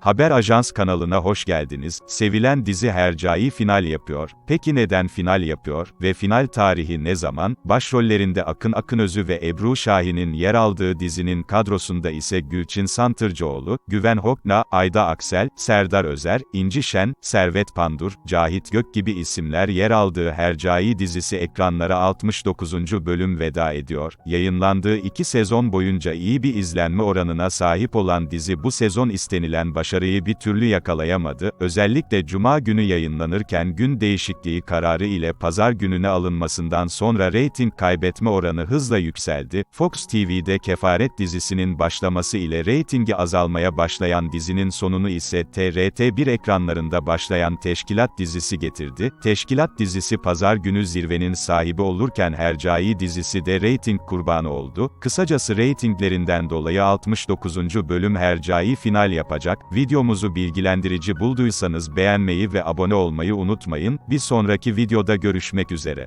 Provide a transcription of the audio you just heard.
Haber Ajans kanalına hoş geldiniz. Sevilen dizi Hercai final yapıyor. Peki neden final yapıyor ve final tarihi ne zaman? Başrollerinde Akın Akınözü ve Ebru Şahin'in yer aldığı dizinin kadrosunda ise Gülçin Santırcıoğlu, Güven Hokna, Ayda Aksel, Serdar Özer, İnci Şen, Servet Pandur, Cahit Gök gibi isimler yer aldığı Hercai dizisi ekranlara 69. bölüm veda ediyor. Yayınlandığı iki sezon boyunca iyi bir izlenme oranına sahip olan dizi bu sezon istenilen başarıyı bir türlü yakalayamadı. Özellikle Cuma günü yayınlanırken gün değişikliği kararı ile pazar gününe alınmasından sonra reyting kaybetme oranı hızla yükseldi. Fox TV'de Kefaret dizisinin başlaması ile reytingi azalmaya başlayan dizinin sonunu ise TRT1 ekranlarında başlayan Teşkilat dizisi getirdi. Teşkilat dizisi pazar günü zirvenin sahibi olurken Hercai dizisi de reyting kurbanı oldu. Kısacası reytinglerinden dolayı 69. bölüm Hercai final yapacak. Videomuzu bilgilendirici bulduysanız beğenmeyi ve abone olmayı unutmayın. Bir sonraki videoda görüşmek üzere.